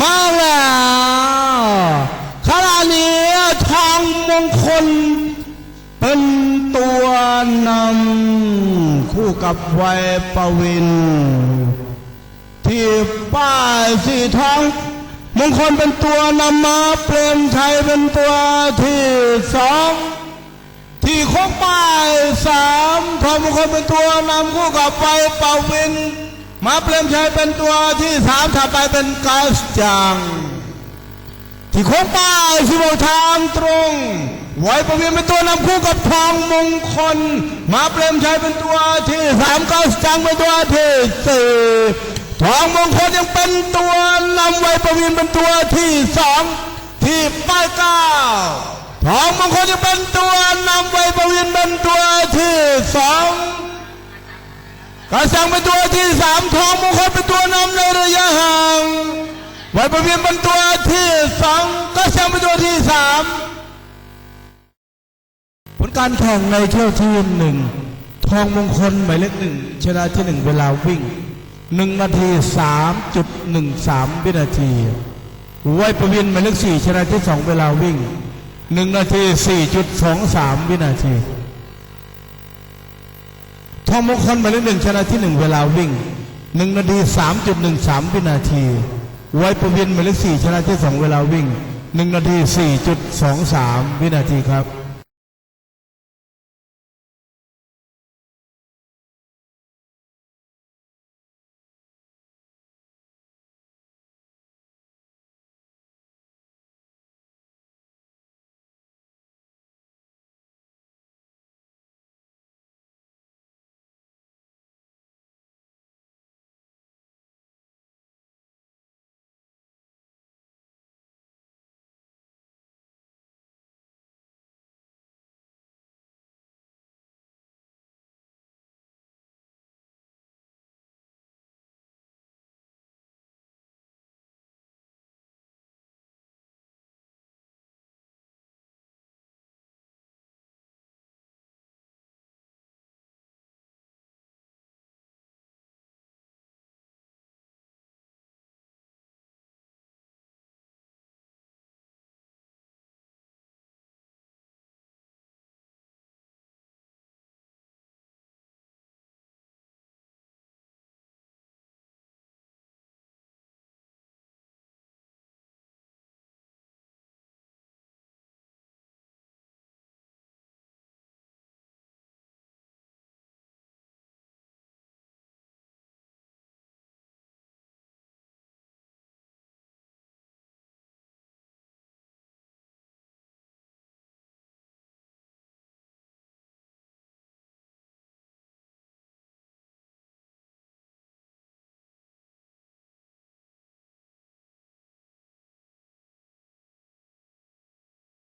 มาแล้วขณะนี้ทองมงคล เป็นตัวนำคู่กับไวประวิน ที่ป้ายสีทองมงคลเป็นตัวนำมาเปรมชัยเป็นตัวที่สองที่ค้งป้ายสามทองมงคลเป็นตัวนำคู่กับไฟปวิน มาเปรมชัยเป็นตัวที่สามถัดไปเป็นกาสจัง ที่โค้งป้ายสิบทางตรงไว้ประวินเป็นตัวนำคู่กับทองมงคล มาเปรมชัยเป็นตัวที่สามกาสจังเป็นตัวที่สี่ทองมงคลยังเป็นตัวนำไว้ประวินเป็นตัวที่สองที่ป้ายเก้าทองมงคลจะเป็นตัวนำไว้ประวินเป็นตัวที่สอง กระสังเป็นตัวที่สามทองมงคลเป็นตัวนำในระยะห่างไว้ประวินเป็นตัวที่สองกระสังเป็นตัวที่สามผลการแข่งในเที่ยวที่หนึ่งทองมงคลหมายเลขหนึ่งชนะที่หนึ่งเวลาวิ่งหนึ่งนาทีสามจุดหนึ่งสามวินาทีไว้ประวินหมายเลขสี่ชนะที่สองเวลาวิ่งหนึ่งนาทีสี่จุดสองสามวินาที ทองมงคลหมายเลขหนึ่งชนะที่หนึ่งเวลาวิ่งหนึ่งนาทีสามจุดหนึ่งสามวินาทีไวโประวินหมายเลขสี่ชนะที่สองเวลาวิ่งหนึ่งนาทีสี่จุดสองสามวินาทีครับ